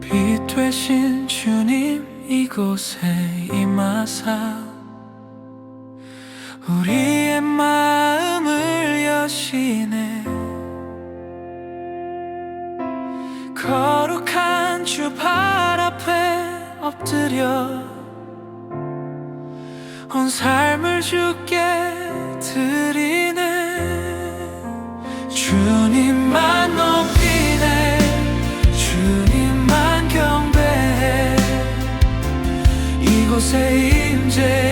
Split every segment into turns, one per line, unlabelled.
빛 되신 주님 이곳에 임하사. 우리의 마음을 여시네. 거룩한 주 발 앞에 엎드려 온 삶을 주께 드리네. 주님만 높이네. 주님만 경배해. 이곳에 임재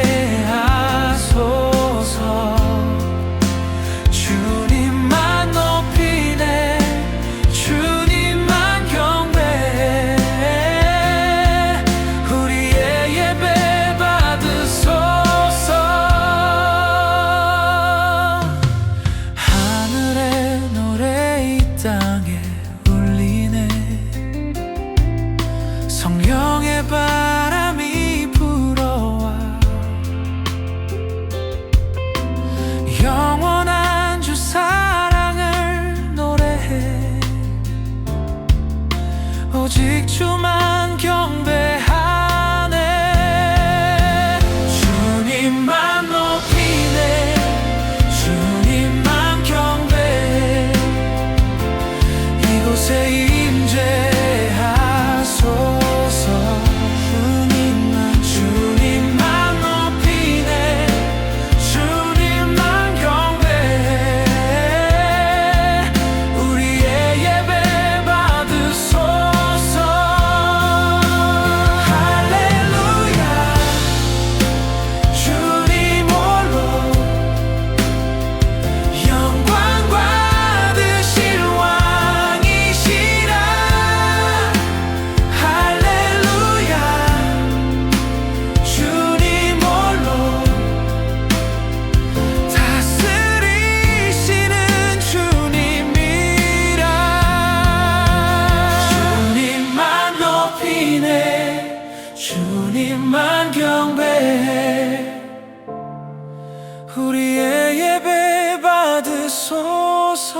오직 주만 경배 주님만 경배해. 우리의 예배 받으소서